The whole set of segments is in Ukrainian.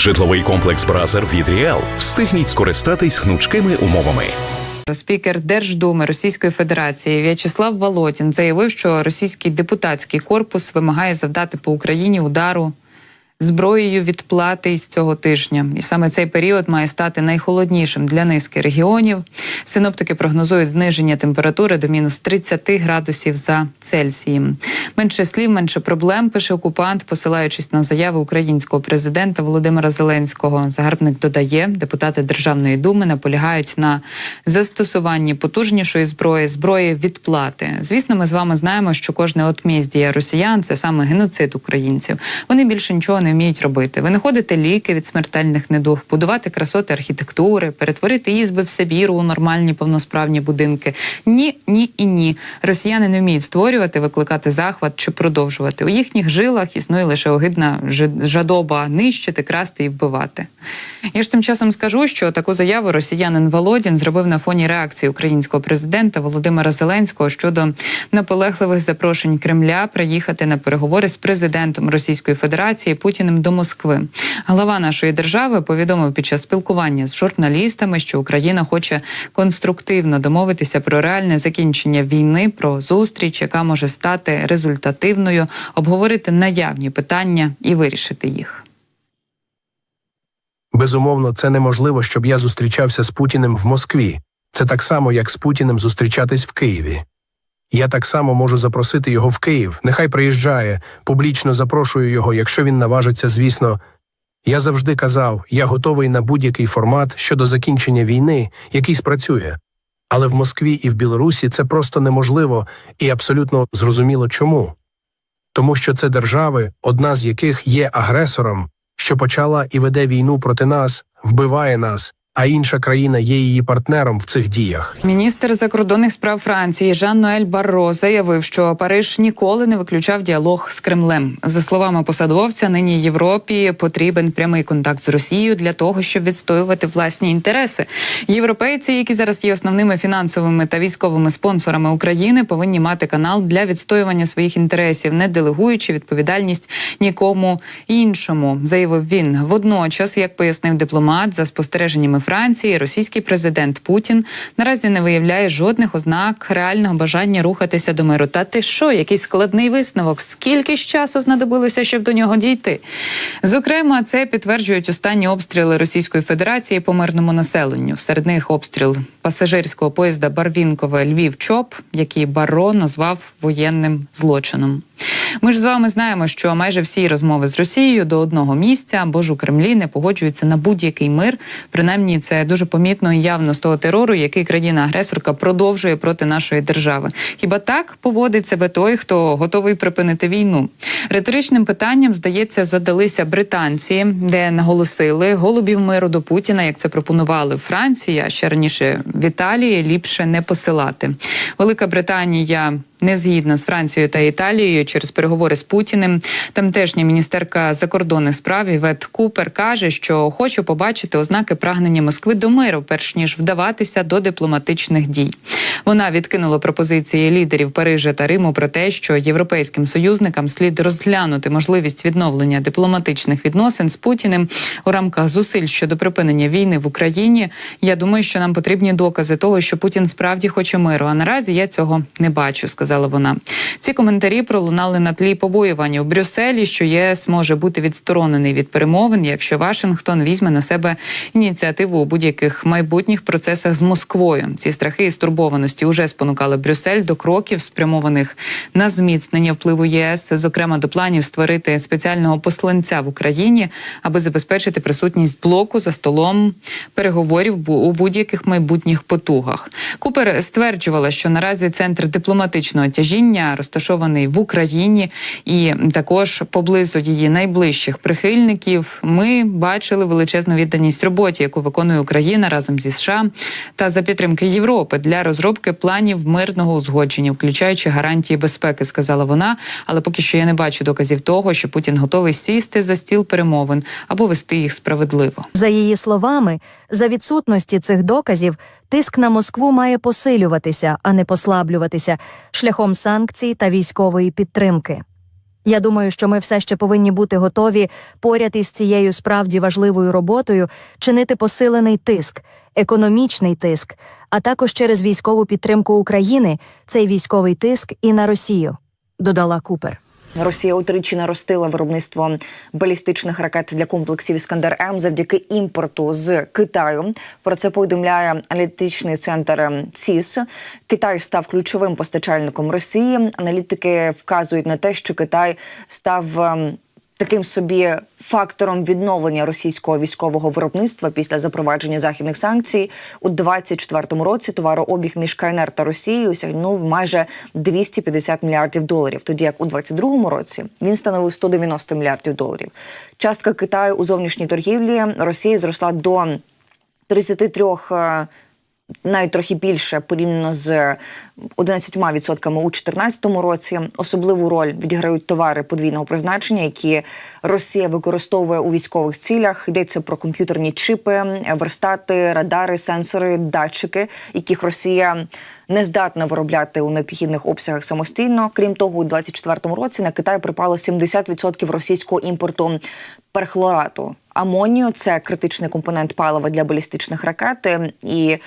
Житловий комплекс Бразер від Ріел. Встигніть скористатись гнучкими умовами. Спікер Держдуми Російської Федерації В'ячеслав Володін заявив, що російський депутатський корпус вимагає завдати по Україні удару зброєю відплати із цього тижня. І саме цей період має стати найхолоднішим для низки регіонів. Синоптики прогнозують зниження температури до мінус 30 градусів за Цельсієм. Менше слів, менше проблем, пише окупант, посилаючись на заяви українського президента Володимира Зеленського. Загарбник додає, депутати Державної думи наполягають на застосуванні потужнішої зброї, зброї відплати. Звісно, ми з вами знаємо, що кожне отміздія росіян це саме геноцид українців. Вони більше нічого не вміють робити. Винаходити ліки від смертельних недуг, будувати красоти архітектури, перетворити ізби в Сибіру у нормальні повносправні будинки. Ні, ні і ні. Росіяни не вміють створювати, викликати захват чи продовжувати. У їхніх жилах існує лише огидна жадоба нищити, красти і вбивати. Я ж тим часом скажу, що таку заяву росіянин Володін зробив на фоні реакції українського президента Володимира Зеленського щодо наполегливих запрошень Кремля приїхати на переговори з президентом Російської Федерації Путіним до Москви. Глава нашої держави повідомив під час спілкування з журналістами, що Україна хоче конструктивно домовитися про реальне закінчення війни, про зустріч, яка може стати результативною, обговорити наявні питання і вирішити їх. Безумовно, це неможливо, щоб я зустрічався з Путіним в Москві. Це так само, як з Путіним зустрічатись в Києві. Я так само можу запросити його в Київ. Нехай приїжджає, публічно запрошую його, якщо він наважиться, звісно. Я завжди казав, я готовий на будь-який формат щодо закінчення війни, який спрацює. Але в Москві і в Білорусі це просто неможливо і абсолютно зрозуміло чому. Тому що це держави, одна з яких є агресором, що почала і веде війну проти нас, вбиває нас, а інша країна є її партнером в цих діях. Міністр закордонних справ Франції Жан Ноель Барро заявив, що Париж ніколи не виключав діалог з Кремлем. За словами посадовця, нині Європі потрібен прямий контакт з Росією для того, щоб відстоювати власні інтереси. Європейці, які зараз є основними фінансовими та військовими спонсорами України, повинні мати канал для відстоювання своїх інтересів, не делегуючи відповідальність нікому іншому, заявив він. Водночас, як пояснив дипломат, за спостереженнями Франції, російський президент Путін наразі не виявляє жодних ознак реального бажання рухатися до миру. Та ти що, якийсь складний висновок? Скільки ж часу знадобилося, щоб до нього дійти? Зокрема, це підтверджують останні обстріли Російської Федерації по мирному населенню. Серед них обстріл пасажирського поїзда Барвінкове Львів ЧОП, який Барро назвав воєнним злочином. Ми ж з вами знаємо, що майже всі розмови з Росією до одного місця, бо ж у Кремлі не погоджуються на будь-який мир. Принаймні, це дуже помітно і явно з того терору, який країна-агресорка продовжує проти нашої держави. Хіба так поводить себе той, хто готовий припинити війну? Риторичним питанням здається, задалися британці, де наголосили голубів миру до Путіна, як це пропонували в Франції, ще раніше в Італії ліпше не посилати. Велика Британія не згідна з Францією та Італією через переговори з Путіним. Тамтешня міністерка закордонних справ Івет Купер каже, що хоче побачити ознаки прагнення Москви до миру, перш ніж вдаватися до дипломатичних дій. Вона відкинула пропозиції лідерів Парижа та Риму про те, що європейським союзникам слід розглянути можливість відновлення дипломатичних відносин з Путіним у рамках зусиль щодо припинення війни в Україні. Я думаю, що нам потрібні докази того, що Путін справді хоче миру. А наразі я цього не бачу, сказала вона. Ці коментарі пролунали на тлі побоювання в Брюсселі, що ЄС може бути відсторонений від перемовин, якщо Вашингтон візьме на себе ініціативу у будь-яких майбутніх процесах з Москвою. Ці страхи і стурбованості вже спонукали Брюссель до кроків, спрямованих на зміцнення впливу ЄС, зокрема до планів створити спеціального посланця в Україні, аби забезпечити присутність блоку за столом переговорів у будь-яких майбутніх потугах. Купер стверджувала, що наразі центр дипломатичного тяжіння розташований в Україні, і також поблизу її найближчих прихильників ми бачили величезну відданість роботі, яку виконує Україна разом зі США та за підтримки Європи для розробки планів мирного узгодження, включаючи гарантії безпеки, сказала вона. Але поки що я не бачу доказів того, що Путін готовий сісти за стіл перемовин або вести їх справедливо. За її словами, за відсутності цих доказів тиск на Москву має посилюватися, а не послаблюватися шляхом санкцій та військової підтримки. Я думаю, що ми все ще повинні бути готові поряд із цією справді важливою роботою чинити посилений тиск, економічний тиск, а також через військову підтримку України цей військовий тиск і на Росію, додала Купер. Росія утричі наростила виробництво балістичних ракет для комплексів Іскандер М завдяки імпорту з Китаю. Про це повідомляє аналітичний центр ЦІС. Китай став ключовим постачальником Росії. Аналітики вказують на те, що Китай став. Таким собі фактором відновлення російського військового виробництва після запровадження західних санкцій у 2024 році товарообіг між КНР та Росією сягнув майже 250 мільярдів доларів, тоді як у 2022 році він становив 190 мільярдів доларів. Частка Китаю у зовнішній торгівлі Росії зросла до 33 е, навіть трохи більше порівняно з 11% у 2014 році. Особливу роль відіграють товари подвійного призначення, які Росія використовує у військових цілях. Йдеться про комп'ютерні чипи, верстати, радари, сенсори, датчики, яких Росія не здатна виробляти у необхідних обсягах самостійно. Крім того, у 2024 році на Китай припало 70% російського імпорту перхлорату. Амонію це критичний компонент палива для балістичних ракет. І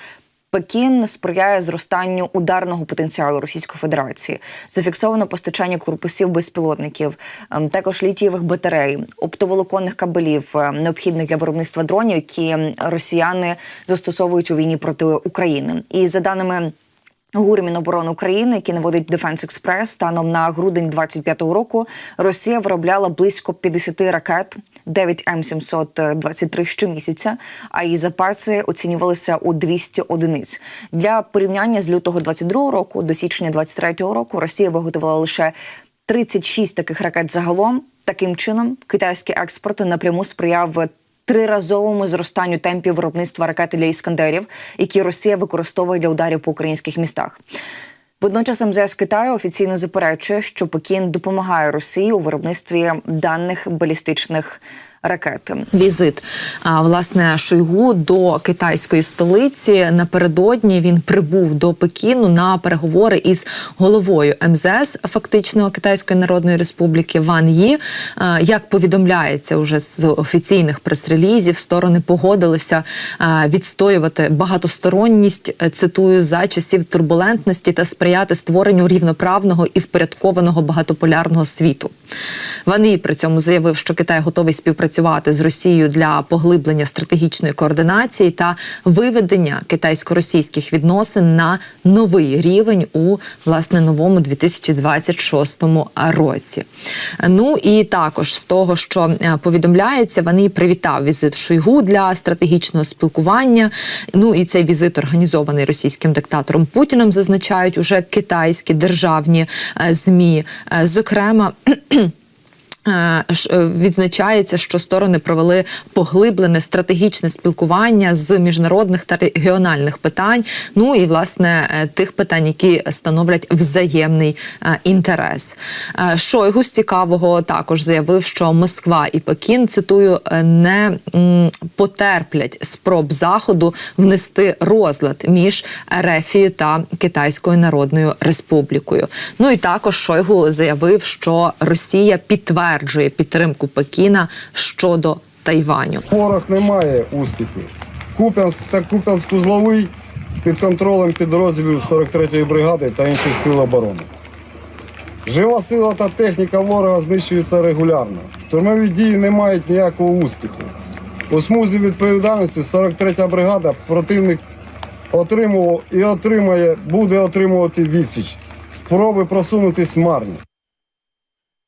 Пекін сприяє зростанню ударного потенціалу Російської Федерації. Зафіксовано постачання корпусів безпілотників, ем, також літієвих батарей, оптоволоконних кабелів, е, необхідних для виробництва дронів, які росіяни застосовують у війні проти України. І за даними ГУР Міноборони України, який наводить Defense Express, станом на грудень 25-го року Росія виробляла близько 50 ракет, 9 М723 щомісяця, а її запаси оцінювалися у 200 одиниць. Для порівняння з лютого 22-го року до січня 23-го року Росія виготовила лише 36 таких ракет загалом. Таким чином, китайський експорт напряму сприяв триразовому зростанню темпів виробництва ракет для іскандерів, які Росія використовує для ударів по українських містах. Водночас МЗС Китаю офіційно заперечує, що Пекін допомагає Росії у виробництві даних балістичних ракет. Візит а, власне Шойгу до китайської столиці напередодні він прибув до Пекіну на переговори із головою МЗС фактично Китайської Народної Республіки Ван Ї. А, Як повідомляється уже з офіційних прес-релізів, сторони погодилися а, відстоювати багатосторонність. Цитую за часів турбулентності та сприяти створенню рівноправного і впорядкованого багатополярного світу. Ван Ї при цьому заявив, що Китай готовий співпрацювати з Росією для поглиблення стратегічної координації та виведення китайсько-російських відносин на новий рівень у власне новому 2026 році. Ну і також з того, що е, повідомляється, вони привітав візит Шойгу для стратегічного спілкування. Ну і цей візит організований російським диктатором Путіним, зазначають уже китайські державні е, змі. Е, Зокрема. Е, е, Відзначається, що сторони провели поглиблене стратегічне спілкування з міжнародних та регіональних питань. Ну і власне е, тих питань, які становлять взаємний інтерес. Шойгу з цікавого також заявив, що Москва і Пекін цитую не потерплять спроб заходу внести розлад між Ерефією та Китайською Народною Республікою. Ну і також Шойгу заявив, що Росія підтверджує підтримку Пекіна щодо Тайваню. Порох не має успіхів. Куп'янськ та Куп'янськ-Узловий під контролем підрозділів 43-ї бригади та інших сил оборони. Жива сила та техніка ворога знищуються регулярно. Штурмові дії не мають ніякого успіху. У смузі відповідальності 43-я бригада противник отримував і отримає, буде отримувати відсіч. Спроби просунутись марні.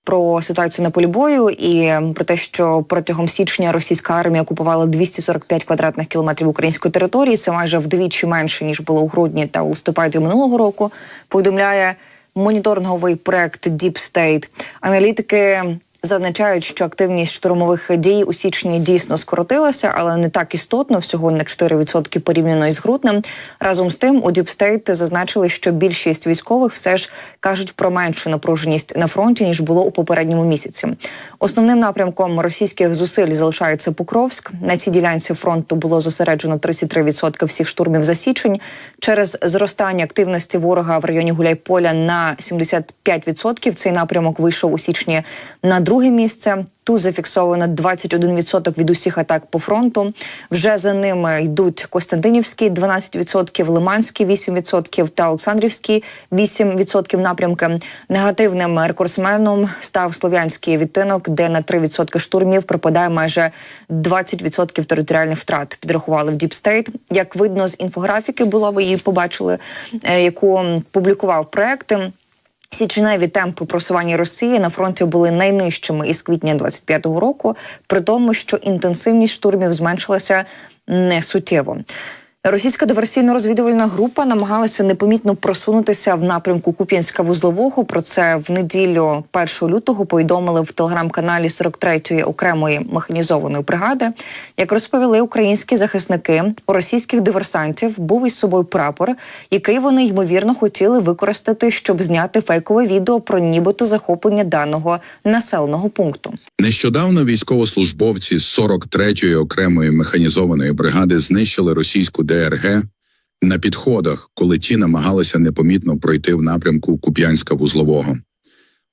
Про ситуацію на полі бою і про те, що протягом січня російська армія окупувала 245 квадратних кілометрів української території. Це майже вдвічі менше ніж було у грудні та у листопаді минулого року. Повідомляє моніторинговий проект Deep State. Аналітики Зазначають, що активність штурмових дій у січні дійсно скоротилася, але не так істотно, всього на 4% порівняно із груднем. Разом з тим, у Діпстейт зазначили, що більшість військових все ж кажуть про меншу напруженість на фронті ніж було у попередньому місяці. Основним напрямком російських зусиль залишається Покровськ. На цій ділянці фронту було зосереджено 33% всіх штурмів за січень. Через зростання активності ворога в районі Гуляйполя на 75% цей напрямок вийшов у січні на друге місце. Тут зафіксовано 21% від усіх атак по фронту. Вже за ними йдуть Костянтинівський 12%, Лиманський 8% та Олександрівський 8% напрямки. Негативним рекордсменом став слов'янський відтинок, де на 3% штурмів припадає майже 20% територіальних втрат. Підрахували в Діпстейт. Як видно з інфографіки, було ви її побачили, е, яку публікував проект. Січневі темпи просування Росії на фронті були найнижчими із квітня 25-го року, при тому, що інтенсивність штурмів зменшилася не суттєво. Російська диверсійно-розвідувальна група намагалася непомітно просунутися в напрямку Куп'янська-Вузлового. Про це в неділю 1 лютого повідомили в телеграм-каналі 43-ї окремої механізованої бригади. Як розповіли українські захисники, у російських диверсантів був із собою прапор, який вони ймовірно хотіли використати, щоб зняти фейкове відео про нібито захоплення даного населеного пункту. Нещодавно військовослужбовці з 43-ї окремої механізованої бригади знищили російську ДРГ на підходах, коли ті намагалися непомітно пройти в напрямку Куп'янська-Вузлового.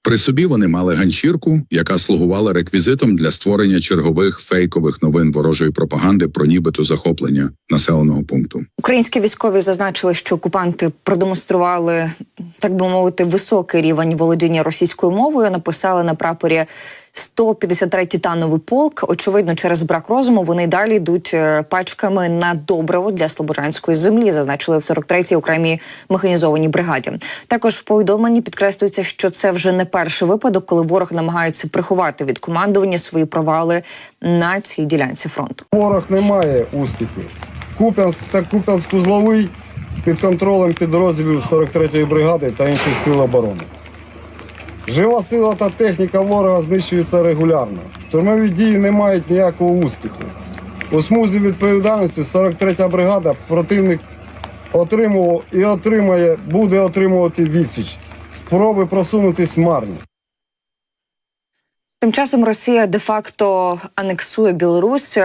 При собі вони мали ганчірку, яка слугувала реквізитом для створення чергових фейкових новин ворожої пропаганди про нібито захоплення населеного пункту. Українські військові зазначили, що окупанти продемонстрували, так би мовити, високий рівень володіння російською мовою. Написали на прапорі 153 титановий полк. Очевидно, через брак розуму вони далі йдуть е, пачками на добриво для слобожанської землі. Зазначили в 43-й окремій механізованій бригаді. Також в повідомленні підкреслюється, що це вже не перший випадок, коли ворог намагається приховати від командування свої провали на цій ділянці фронту. Ворог не має успіхів. Куп'янськ та Куп'янськ-Узловий під контролем підрозділів 43-ї бригади та інших сил оборони. Жива сила та техніка ворога знищуються регулярно. Штурмові дії не мають ніякого успіху. У смузі відповідальності 43-я бригада противник отримував і отримає, буде отримувати відсіч. Спроби просунутись марні. Тим часом Росія де-факто анексує Білорусь.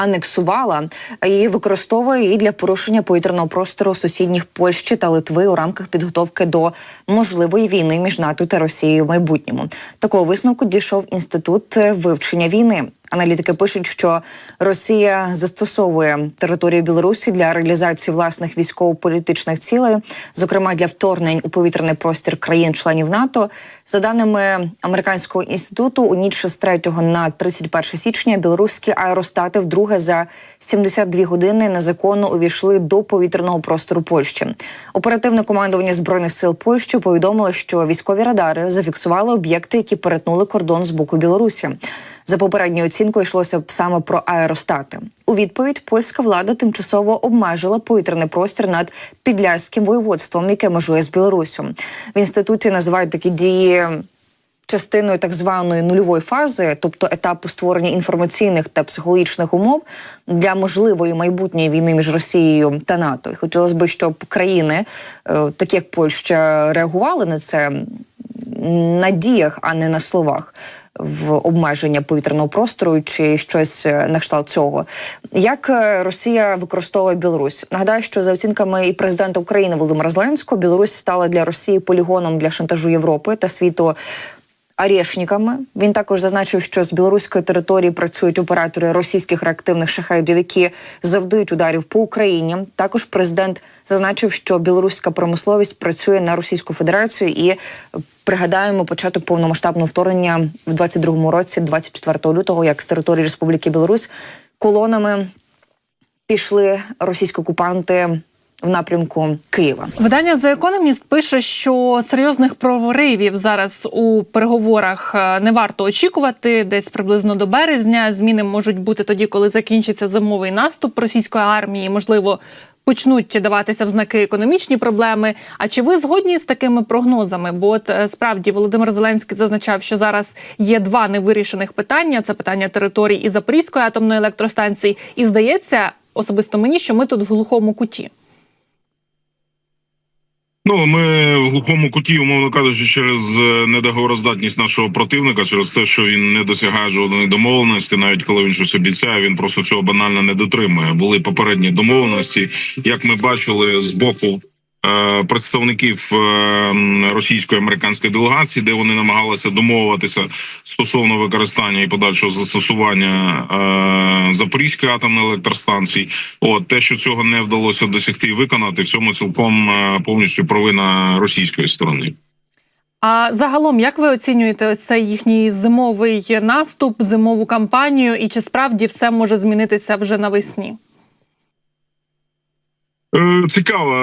Анексувала і використовує і для порушення повітряного простору сусідніх Польщі та Литви у рамках підготовки до можливої війни між НАТО та Росією в майбутньому. Такого висновку дійшов інститут вивчення війни. Аналітики пишуть, що Росія застосовує територію Білорусі для реалізації власних військово-політичних цілей, зокрема для вторгнень у повітряний простір країн-членів НАТО. За даними американського інституту, у ніч з 3 на 31 січня білоруські аеростати вдруге за 72 години незаконно увійшли до повітряного простору Польщі. Оперативне командування збройних сил Польщі повідомило, що військові радари зафіксували об'єкти, які перетнули кордон з боку Білорусі. За попередньою оцінкою йшлося б саме про аеростати. У відповідь польська влада тимчасово обмежила повітряний простір над підляським воєводством, яке межує з Білоруссю. В інституті називають такі дії. Частиною так званої нульової фази, тобто етапу створення інформаційних та психологічних умов для можливої майбутньої війни між Росією та НАТО, і хотілося б, щоб країни, е, такі як Польща, реагували на це на діях, а не на словах в обмеження повітряного простору чи щось е, на кшталт цього. Як е, Росія використовує Білорусь? Нагадаю, що за оцінками і президента України Володимира Зеленського, Білорусь стала для Росії полігоном для шантажу Європи та світу. Арєшниками він також зазначив, що з білоруської території працюють оператори російських реактивних шахедів, які завдають ударів по Україні. Також президент зазначив, що білоруська промисловість працює на Російську Федерацію і пригадаємо початок повномасштабного вторгнення в 22-му році, 24 лютого, як з території Республіки Білорусь колонами пішли російські окупанти в напрямку Києва. Видання The Economist пише, що серйозних проривів зараз у переговорах е, не варто очікувати. Десь приблизно до березня зміни можуть бути тоді, коли закінчиться зимовий наступ російської армії. Можливо, почнуть даватися в знаки економічні проблеми. А чи ви згодні з такими прогнозами? Бо от е, справді Володимир Зеленський зазначав, що зараз є два невирішених питання: це питання територій і Запорізької атомної електростанції. І здається, особисто мені, що ми тут в глухому куті. Ну, ми в глухому куті, умовно кажучи, через е, недоговороздатність нашого противника, через те, що він не досягає жодної домовленості, навіть коли він щось обіцяє, він просто цього банально не дотримує. Були попередні домовленості, як ми бачили з боку. Е, Представників е, російської американської делегації, де вони намагалися домовитися стосовно використання і подальшого застосування е, Запорізької атомної електростанції, От те, що цього не вдалося досягти і виконати, в цьому цілком повністю провина російської сторони. А загалом, як ви оцінюєте цей їхній зимовий наступ, зимову кампанію, і чи справді все може змінитися вже навесні? Е, Цікаве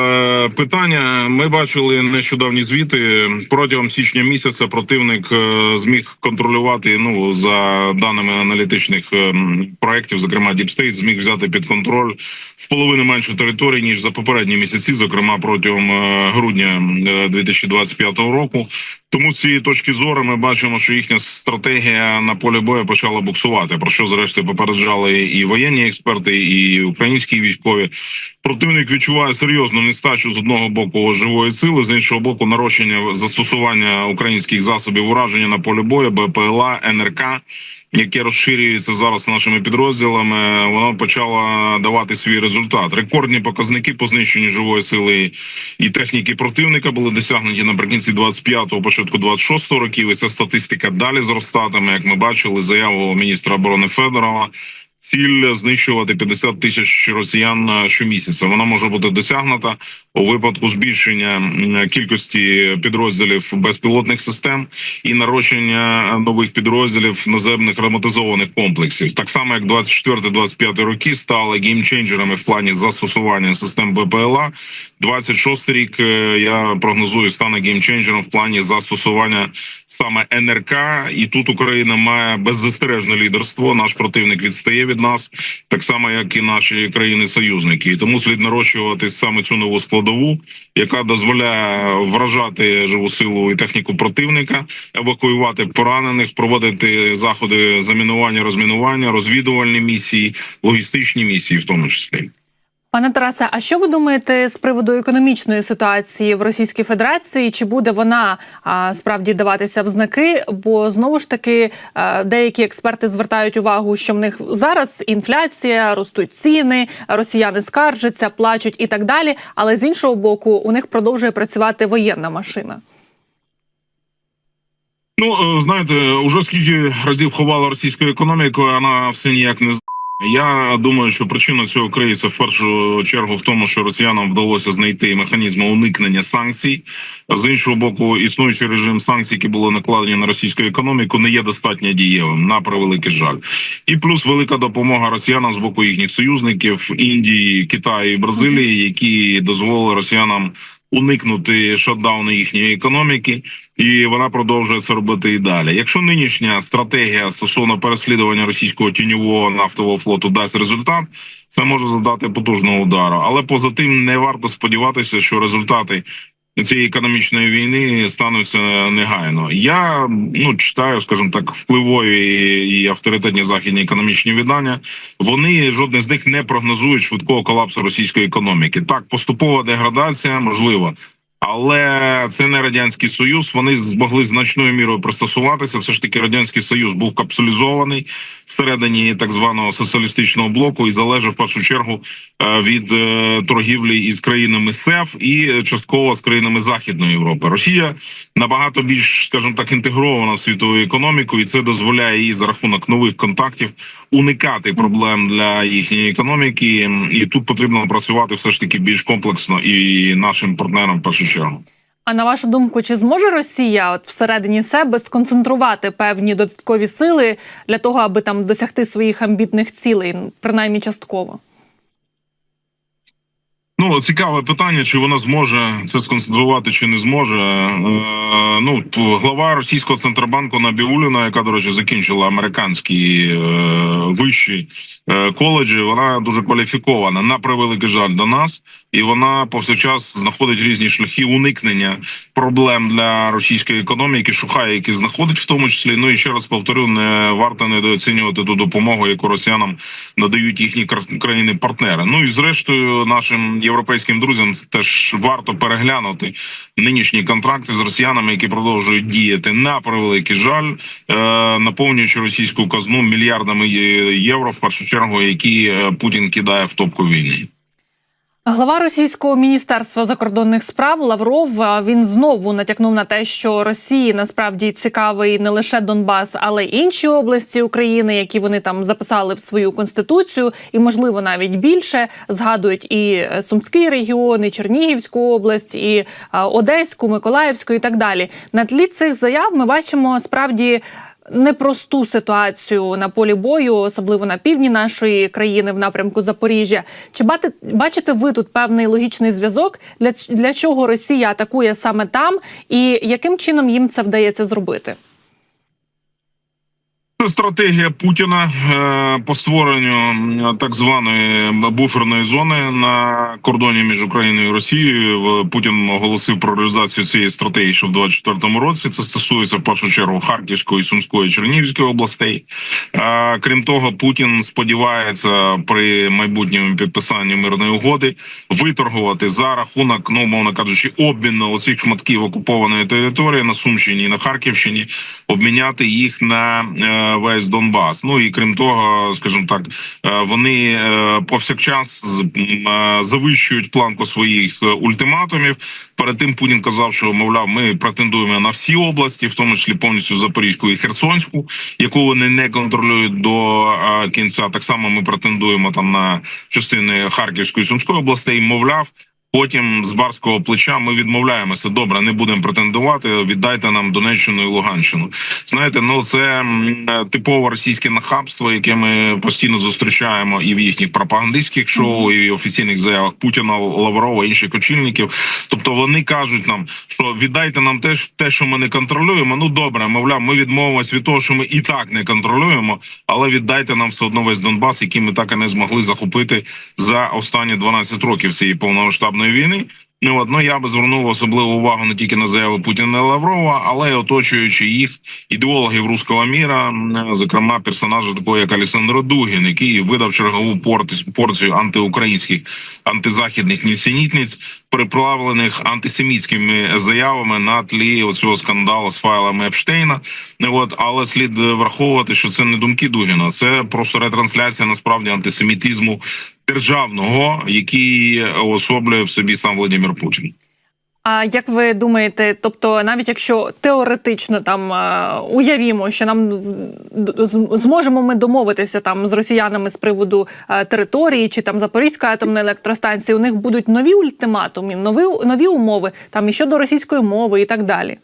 е, питання. Ми бачили нещодавні звіти протягом січня місяця. Противник е, зміг контролювати. Ну за даними аналітичних м, проєктів, зокрема Deep State, зміг взяти під контроль в половину менше територій ніж за попередні місяці, зокрема протягом грудня е, 2025 року. Тому з цієї точки зору ми бачимо, що їхня стратегія на полі бою почала буксувати. Про що зрештою попереджали і воєнні експерти, і українські військові. Противник відчуває серйозну нестачу з одного боку живої сили, з іншого боку, нарощення застосування українських засобів ураження на полі бою, БПЛА, НРК, яке розширюється зараз нашими підрозділами. Воно почало давати свій результат. Рекордні показники по знищенню живої сили і техніки противника були досягнуті наприкінці 25-го, початку 26-го років. І ця статистика далі зростатиме. Як ми бачили, заяву міністра оборони Федорова. Ціль знищувати 50 тисяч росіян е, щомісяця. Вона може бути досягнута у випадку збільшення кількості підрозділів безпілотних систем і нарощення нових підрозділів наземних ремонтизованих комплексів. Так само як 24-25 роки стали геймченджерами в плані застосування систем БПЛА. 26 рік е, я прогнозую стане геймченджером в плані застосування саме НРК, і тут Україна має беззастережне лідерство. Наш противник відстає від нас, так само як і наші країни-союзники. І тому слід нарощувати саме цю нову складову, яка дозволяє вражати живу силу і техніку противника, евакуювати поранених, проводити заходи замінування, розмінування, розвідувальні місії, логістичні місії, в тому числі. Пане Тарасе, а що ви думаєте з приводу економічної ситуації в Російській Федерації? Чи буде вона а, справді даватися в знаки? Бо знову ж таки а, деякі експерти звертають увагу, що в них зараз інфляція, ростуть ціни, росіяни скаржаться, плачуть і так далі. Але з іншого боку, у них продовжує працювати воєнна машина. Ну е, знаєте, уже скільки разів ховала російську економіку, вона все ніяк не. Я думаю, що причина цього криється в першу чергу в тому, що росіянам вдалося знайти механізми уникнення санкцій. З іншого боку, існуючий режим санкцій, які були накладені на російську економіку, не є достатньо дієвим на превеликий жаль. І плюс велика допомога росіянам з боку їхніх союзників Індії, Китаю і Бразилії, які дозволили росіянам уникнути шатдауну їхньої економіки, і вона продовжує це робити і далі. Якщо нинішня стратегія стосовно переслідування російського тіньового нафтового флоту дасть результат, це може завдати потужного удару. Але поза тим не варто сподіватися, що результати. Цієї економічної війни стануться негайно. Я ну читаю, скажімо так, впливові і авторитетні західні економічні видання. Вони жодне з них не прогнозують швидкого колапсу російської економіки. Так, поступова деградація можлива. Але це не радянський союз. Вони змогли значною мірою пристосуватися. Все ж таки, радянський союз був капсулізований всередині так званого соціалістичного блоку і залежав в першу чергу е, від е, торгівлі із країнами СЕФ і частково з країнами Західної Європи. Росія набагато більш, скажімо так, інтегрована в світову економіку, і це дозволяє їй за рахунок нових контактів уникати проблем для їхньої економіки. І тут потрібно працювати все ж таки більш комплексно і нашим партнерам першу чергу. А на вашу думку, чи зможе Росія от всередині себе сконцентрувати певні додаткові сили для того, аби там досягти своїх амбітних цілей, принаймні частково? Ну, цікаве питання, чи вона зможе це сконцентрувати, чи не зможе. Е, ну, глава російського центробанку Набіуліна, яка, до речі, закінчила американські е, вищі е, коледжі, вона дуже кваліфікована на превеликий жаль до нас, і вона повсякчас знаходить різні шляхи уникнення проблем для російської економіки, шукає, які знаходить в тому числі. Ну і ще раз повторю, не варто недооцінювати ту допомогу, яку росіянам надають їхні кра- країни-партнери. Ну і зрештою, нашим європейським друзям теж варто переглянути нинішні контракти з росіянами, які продовжують діяти на превеликий жаль, е, наповнюючи російську казну мільярдами євро, в першу чергу, які е, Путін кидає в топку війни. Глава російського міністерства закордонних справ Лавров він знову натякнув на те, що Росії насправді цікавий не лише Донбас, але й інші області України, які вони там записали в свою конституцію, і можливо навіть більше згадують і е, Сумський регіон, і Чернігівську область, і Одеську, Миколаївську, і так далі. На тлі цих заяв ми бачимо справді непросту ситуацію на полі бою, особливо на півдні нашої країни, в напрямку Запоріжжя. Чи бати- бачите ви тут певний логічний зв'язок? Для, для чого Росія атакує саме там, і яким чином їм це вдається зробити? Це стратегія Путіна е, по створенню так званої буферної зони на кордоні між Україною і Росією. Путін оголосив про реалізацію цієї стратегії ще в 24-му році. Це стосується в першу чергу Харківської, Сумської, Чернігівської областей. Е, Крім того, Путін сподівається при майбутньому підписанні мирної угоди виторгувати за рахунок, ну мовно кажучи, обміну оцих шматків окупованої території на Сумщині і на Харківщині, обміняти їх на е, весь Донбас. Ну і крім того, скажімо так, е, вони е, повсякчас е, завищують планку своїх ультиматумів. Перед тим Путін казав, що мовляв, ми претендуємо на всі області, в тому числі повністю Запорізьку і Херсонську, яку вони не контролюють до кінця. Так само ми претендуємо там на частини Харківської і Сумської областей. Мовляв. Потім з барського плеча ми відмовляємося. Добре, не будемо претендувати. Віддайте нам Донеччину і Луганщину. Знаєте, ну це е, типове російське нахабство, яке ми постійно зустрічаємо і в їхніх пропагандистських шоу, і в офіційних заявах Путіна, Лаврова, інших очільників. Тобто вони кажуть нам, що віддайте нам те, те, що ми не контролюємо. Ну добре, мовляв, ми відмовимось від того, що ми і так не контролюємо, але віддайте нам все одно весь Донбас, який ми так і не змогли захопити за останні 12 років цієї повномасштабної війни. Ну, от, ну я би звернув особливу увагу не тільки на заяви Путіна і Лаврова, але й оточуючи їх ідеологів руського міра, зокрема персонажа такого як Олександр Дугін, який видав чергову порцію антиукраїнських антизахідних нісенітниць, приправлених антисемітськими заявами на тлі оцього скандалу з файлами Епштейна. Ну, От, але слід враховувати, що це не думки Дугіна, це просто ретрансляція насправді антисемітизму державного, який особлює в собі сам Володимир Путін. А як ви думаєте, тобто, навіть якщо теоретично там е, уявімо, що нам зможемо ми домовитися там з росіянами з приводу е, території чи там Запорізької атомної електростанції, у них будуть нові ультиматуми, нові нові умови, там і щодо російської мови і так далі.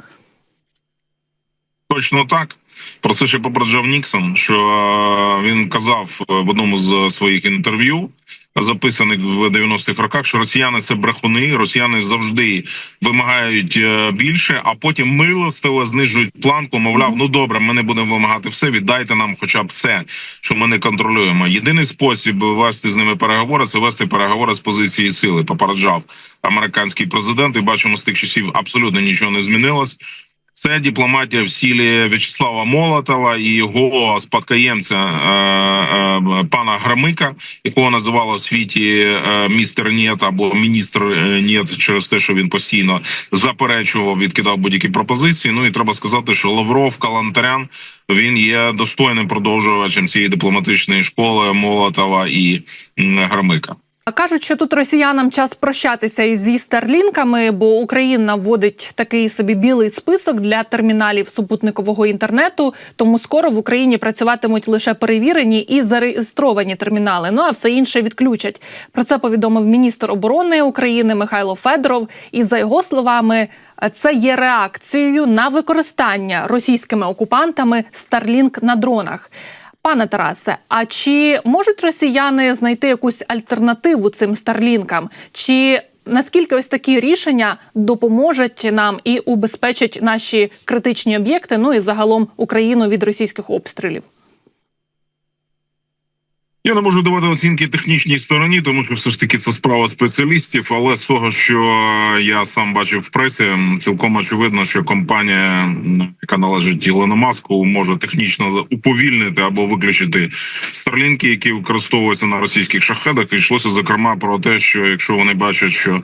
Точно так. Про це ще попереджав Ніксон, що е, він казав е, в одному з своїх інтерв'ю, записаних в 90-х роках, що росіяни це брехуни, росіяни завжди вимагають е, більше, а потім милостиво знижують планку. Мовляв, ну добре, ми не будемо вимагати все. Віддайте нам, хоча б це, що ми не контролюємо. Єдиний спосіб вести з ними переговори це вести переговори з позиції сили. Попереджав американський президент. І бачимо з тих часів абсолютно нічого не змінилось. Це дипломатія в стилі В'ячеслава Молотова і його спадкоємця е, е, пана Громика, якого називали у світі е, містер Нєт або міністр Нєт через те, що він постійно заперечував, відкидав будь-які пропозиції. Ну і треба сказати, що Лавров Калантарян він є достойним продовжувачем цієї дипломатичної школи Молотова і м, Громика. А Кажуть, що тут росіянам час прощатися із старлінками, бо Україна вводить такий собі білий список для терміналів супутникового інтернету. Тому скоро в Україні працюватимуть лише перевірені і зареєстровані термінали. Ну а все інше відключать. Про це повідомив міністр оборони України Михайло Федоров. І за його словами, це є реакцією на використання російськими окупантами Starlink на дронах. Пане Тарасе, а чи можуть росіяни знайти якусь альтернативу цим старлінкам? Чи наскільки ось такі рішення допоможуть нам і убезпечать наші критичні об'єкти? Ну і загалом Україну від російських обстрілів? Я не можу давати оцінки технічній стороні, тому що все ж таки це справа спеціалістів. Але з того, що я сам бачив в пресі, цілком очевидно, що компанія, яка належить Ілону Маску, може технічно уповільнити або виключити старлінки, які використовуються на російських шахедах. І йшлося зокрема про те, що якщо вони бачать, що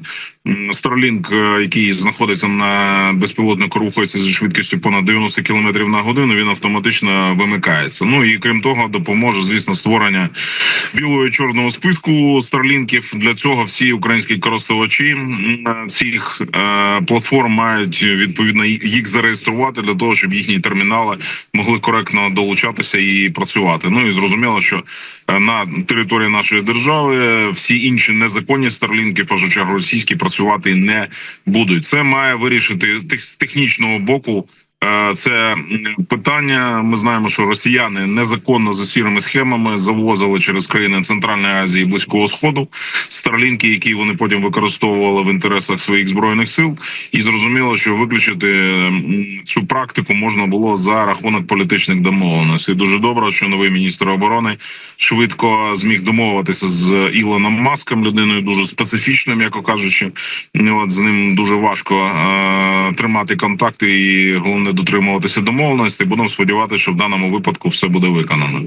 Старлінк, який знаходиться на безпілотнику, рухається зі швидкістю понад 90 км на годину, він автоматично вимикається. Ну і крім того, допоможе звісно створення білого і чорного списку старлінків. Для цього всі українські користувачі м, цих е, платформ мають відповідно їх зареєструвати для того, щоб їхні термінали могли коректно долучатися і працювати. Ну і зрозуміло, що е, на території нашої держави всі інші незаконні старлінки, першу чергу російські, працювати не будуть. Це має вирішити тех- з технічного боку. Е, Це питання. Ми знаємо, що росіяни незаконно за сірими схемами завозили через країни Центральної Азії і Близького Сходу старлінки, які вони потім використовували в інтересах своїх збройних сил, і зрозуміло, що виключити цю практику можна було за рахунок політичних домовленостей. Дуже добре, що новий міністр оборони швидко зміг домовитися з Ілоном Маском, людиною дуже специфічною, м'яко кажучи. От з ним дуже важко е, тримати контакти і головне дотримуватися домовленості. Будемо сподіватися, що в даному випадку все буде виконано.